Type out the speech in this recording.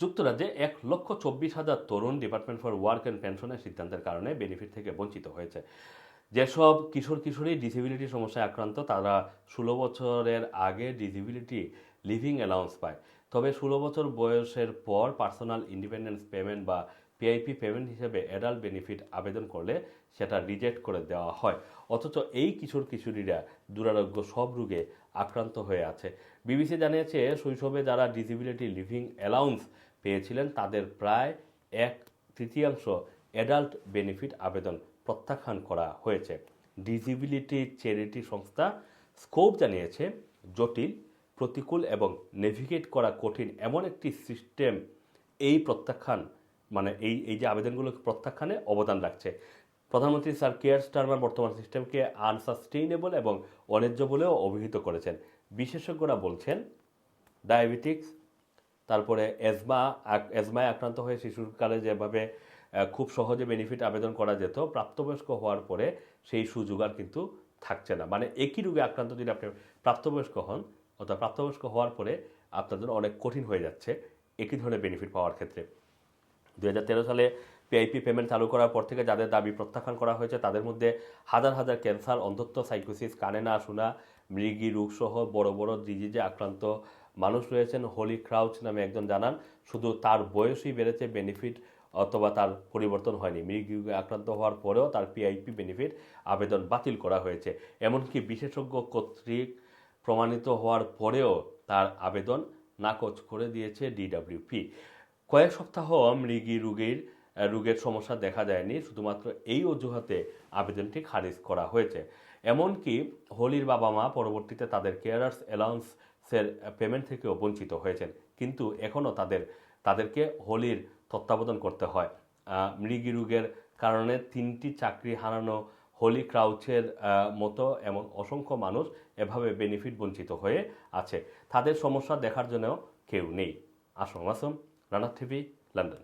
যুক্তরাজ্যে এক লক্ষ চব্বিশ হাজার তরুণ ডিপার্টমেন্ট ফর ওয়ার্ক অ্যান্ড পেনশনের সিদ্ধান্তের কারণে বেনিফিট থেকে বঞ্চিত হয়েছে। যেসব কিশোর কিশোরী ডিসেবিলিটি সমস্যায় আক্রান্ত, তারা ষোলো বছরের আগে ডিসেবিলিটি লিভিং অ্যালাউন্স পায়। তবে ষোলো বছর বয়সের পর পার্সোনাল ইন্ডিপেন্ডেন্স পেমেন্ট বা পিআইপি পেমেন্ট হিসেবে অ্যাডাল্ট বেনিফিট আবেদন করলে সেটা রিজেক্ট করে দেওয়া হয়। অথচ এই কিশোর কিশোরীরা দুরারোগ্য সব রোগে আক্রান্ত হয়ে আছে। বিবিসি জানিয়েছে, শৈশবে যারা ডিসেবিলিটি লিভিং অ্যালাউন্স পেয়েছিলেন তাদের প্রায় এক তৃতীয়াংশ অ্যাডাল্ট বেনিফিট আবেদন প্রত্যাখ্যান করা হয়েছে। ডিজিবিলিটি চ্যারিটি সংস্থা স্কোপ জানিয়েছে, জটিল, প্রতিকূল এবং নেভিগেট করা কঠিন এমন একটি সিস্টেম এই প্রত্যাখ্যান মানে এই এই যে আবেদনগুলো প্রত্যাখ্যানে অবদান রাখছে। প্রধানমন্ত্রী স্যার কেয়ার স্টারমার বর্তমান সিস্টেমকে আনসাস্টেইনেবল এবং অন্যায্য বলেও অভিহিত করেছেন। বিশেষজ্ঞরা বলছেন, ডায়াবেটিক্স তারপরে এজমা এজমায় আক্রান্ত হয়ে শিশুকালে যেভাবে খুব সহজে বেনিফিট আবেদন করা যেত, প্রাপ্তবয়স্ক হওয়ার পরে সেই সুযোগ আর কিন্তু থাকছে না। মানে একই রোগে আক্রান্ত যদি আপনি প্রাপ্তবয়স্ক হন, অর্থাৎ প্রাপ্তবয়স্ক হওয়ার পরে জন্য অনেক কঠিন হয়ে যাচ্ছে একই ধরনের বেনিফিট পাওয়ার ক্ষেত্রে। দু হাজার তেরো সালে পিআইপি পেমেন্ট চালু করার পর থেকে যাদের দাবি প্রত্যাখ্যান করা হয়েছে, তাদের মধ্যে হাজার হাজার ক্যান্সার, অন্ধত্ব, সাইকোসিস কানে না শোনা মৃগী, রোগসহ বড় বড় ডিজিজে আক্রান্ত মানুষ রয়েছেন হোলি ক্রাউচ নামে একজন জানান, শুধু তার বয়সই বেড়েছে বেনিফিট অথবা তার পরিবর্তন হয়নি। মৃগী আক্রান্ত হওয়ার পরেও তার পিআইপি বেনিফিট আবেদন বাতিল করা হয়েছে। এমনকি বিশেষজ্ঞ কর্তৃক প্রমাণিত হওয়ার পরেও তার আবেদন নাকচ করে দিয়েছে ডিডব্লিউপি কয়েক সপ্তাহ মৃগী রোগীর রোগের সমস্যা দেখা যায়নি, শুধুমাত্র এই অজুহাতে আবেদনটি খারিজ করা হয়েছে। এমনকি হোলির বাবা মা পরবর্তীতে তাদের কেয়ারার্স অ্যালাউন্সের পেমেন্ট থেকেও বঞ্চিত হয়েছেন। কিন্তু এখনও তাদের, তাদেরকে হোলির তত্ত্বাবধান করতে হয়। মৃগী রোগের কারণে তিনটি চাকরি হারানো হোলি ক্রাউচের মতো এমন অসংখ্য মানুষ এভাবে বেনিফিট বঞ্চিত হয়ে আছে। তাদের সমস্যা দেখার জন্য কেউ নেই। Assam Assam Rana TV, London.